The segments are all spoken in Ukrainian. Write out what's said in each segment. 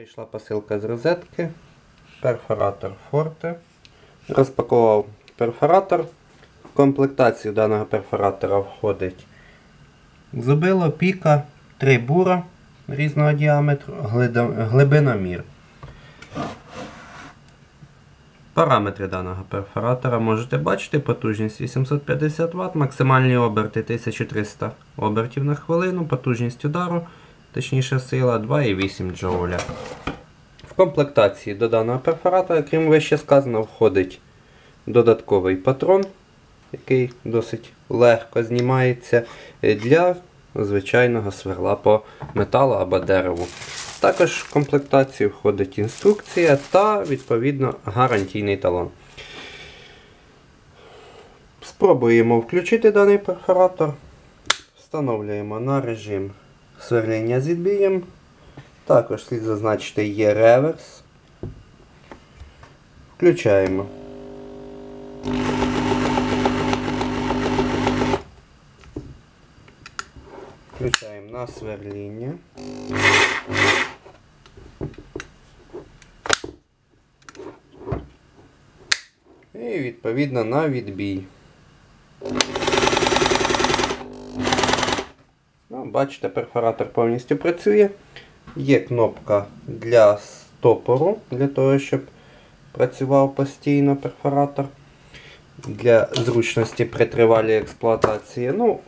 Прийшла посилка з розетки, перфоратор Forte. Розпакував перфоратор. В комплектацію даного перфоратора входить зубило, піка, три бура різного діаметру, глибиномір. Параметри даного перфоратора можете бачити. Потужність 850 Вт, максимальні оберти 1300 обертів на хвилину, потужність удару, точніше сила 2,8 джоуля. В комплектації до даного перфоратора, крім вище сказано, входить додатковий патрон, який досить легко знімається для звичайного сверла по металу або дереву. Також в комплектацію входить інструкція та, відповідно, гарантійний талон. Спробуємо включити даний перфоратор. Встановлюємо на режим сверління з відбієм. Також слід зазначити є реверс. Включаємо. Включаємо на сверління. І відповідно на відбій. Бачите, перфоратор повністю працює. Є кнопка для стопору, для того, щоб працював постійно перфоратор. Для зручності при тривалій експлуатації. Ну,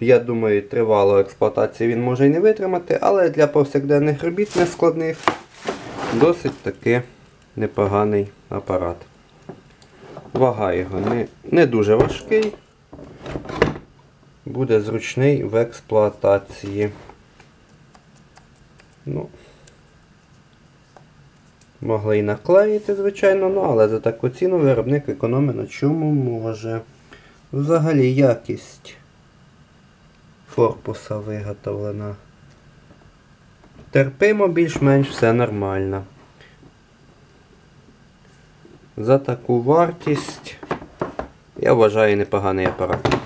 я думаю, тривалу експлуатацію він може і не витримати, але для повсякденних робіт нескладних досить таки непоганий апарат. Вага його не, не дуже важкий, буде зручний в експлуатації. Ну, Могли і наклеїти, звичайно, ну, але за таку ціну виробник економить на чому може. Взагалі якість корпуса виготовлена. Терпимо, більш-менш все нормально. За таку вартість я вважаю непоганий апарат.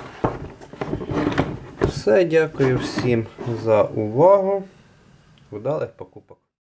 Все, дякую всім за увагу. Вдалих покупок.